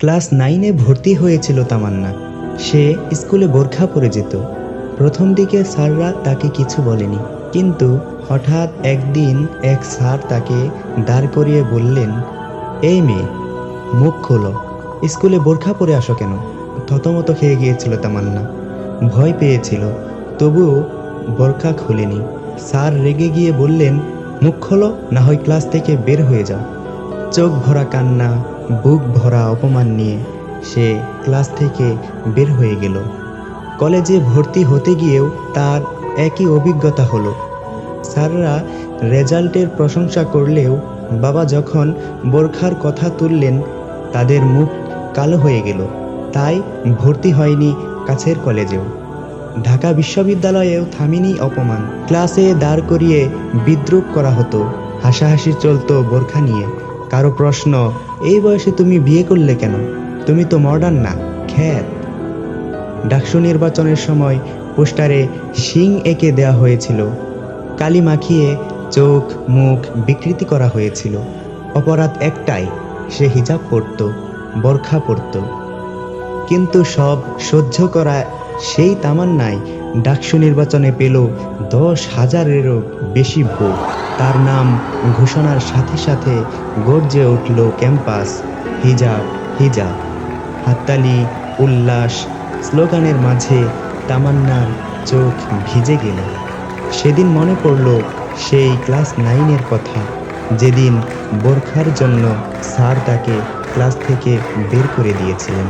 Class নাইনে ভর্তি হয়েছিল তামান্না। সে স্কুলে বোরখা পরে যেত। প্রথম দিকে স্যাররা তাকে কিছু বলেনি। কিন্তু হঠাৎ একদিন এক স্যার তাকে দাঁড় করিয়ে বললেন, এই মেয়ে, মুখ খোলো। স্কুলে বোরখা পরে আসো কেন? থতমত খেয়ে গিয়েছিল তামান্না। ভয় পেয়েছিল, তবুও বোরখা খুলেনি। স্যার রেগে গিয়ে বললেন, মুখ খোলো, না হয় ক্লাস থেকে বের হয়ে যাও। চোখ ভরা কান্না বুক ভরা অপমান নিয়ে সে ক্লাস থেকে বের হয়ে গেল। কলেজে ভর্তি হতে গিয়েও তার একই অভিজ্ঞতা হলো। স্যাররা রেজাল্টের প্রশংসা করলেও বাবা যখন বোরখার কথা তুললেন, তাদের মুখ কালো হয়ে গেল। তাই ভর্তি হয়নি কাছের কলেজেও। ঢাকা বিশ্ববিদ্যালয়েও থামিনি অপমান। ক্লাসে দাঁড় করিয়ে বিদ্রুপ করা হতো। হাসাহাসি চলতো বোরখা নিয়ে। কারও প্রশ্ন, এই বয়সে তুমি বিয়ে করলে কেন? তুমি তো মডার্ন না, খ্যাত। ডাকসু নির্বাচনের সময় পোস্টারে শিং এঁকে দেওয়া হয়েছিল। কালি মাখিয়ে চোখ, মুখ বিকৃতি করা হয়েছিল। অপরাধ একটাই, সে হিজাব পরত, বরখা পরত। কিন্তু সব সহ্য করা সেই তামান্নায় ডাকসু নির্বাচনে পেল দশ হাজারেরও বেশি ভোট। তার নাম ঘোষণার সাথে সাথে গর্জে উঠল ক্যাম্পাস, হিজাব হিজাব। হাততালি, উল্লাস, স্লোগানের মাঝে তামান্নার চোখ ভিজে গেল। সেদিন মনে পড়ল সেই ক্লাস নাইনের কথা, যেদিন বোরখার জন্য স্যার তাকে ক্লাস থেকে বের করে দিয়েছিলেন।